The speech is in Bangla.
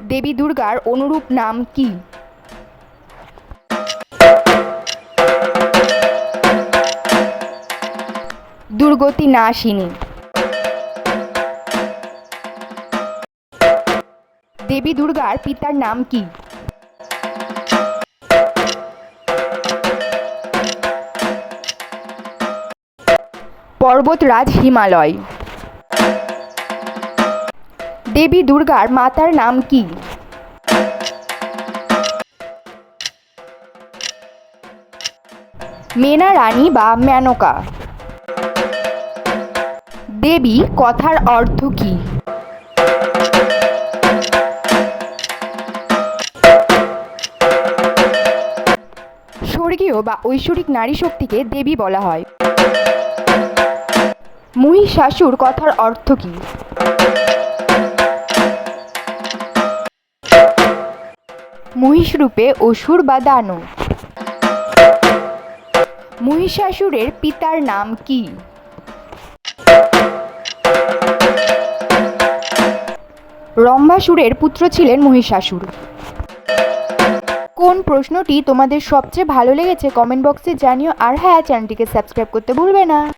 দেবী দুর্গার অনুরূপ নাম কি? দুর্গতি নাশিনী দেবী দুর্গার পিতার নাম কি? পর্বতরাজ হিমালয়। দেবী দুর্গার মাতার নাম কি? মেনা রানী বা মেনকা দেবী কথার অর্থ কি? স্বর্গীয় বা ঐশ্বরিক নারী শক্তিকে দেবী বলা হয়। মহিষাসুর কথার অর্থ কি? মহিষ রূপে অসুর বা দানব। মহিষাসুরের পিতার নাম কি? রম্ভাসুরের পুত্র ছিলেন মহিষাসুর। কোন প্রশ্নটি তোমাদের সবচেয়ে ভালো লেগেছে কমেন্ট বক্সে জানিও। আর হ্যাঁ চ্যানেলটিকে সাবস্ক্রাইব করতে ভুলবে না।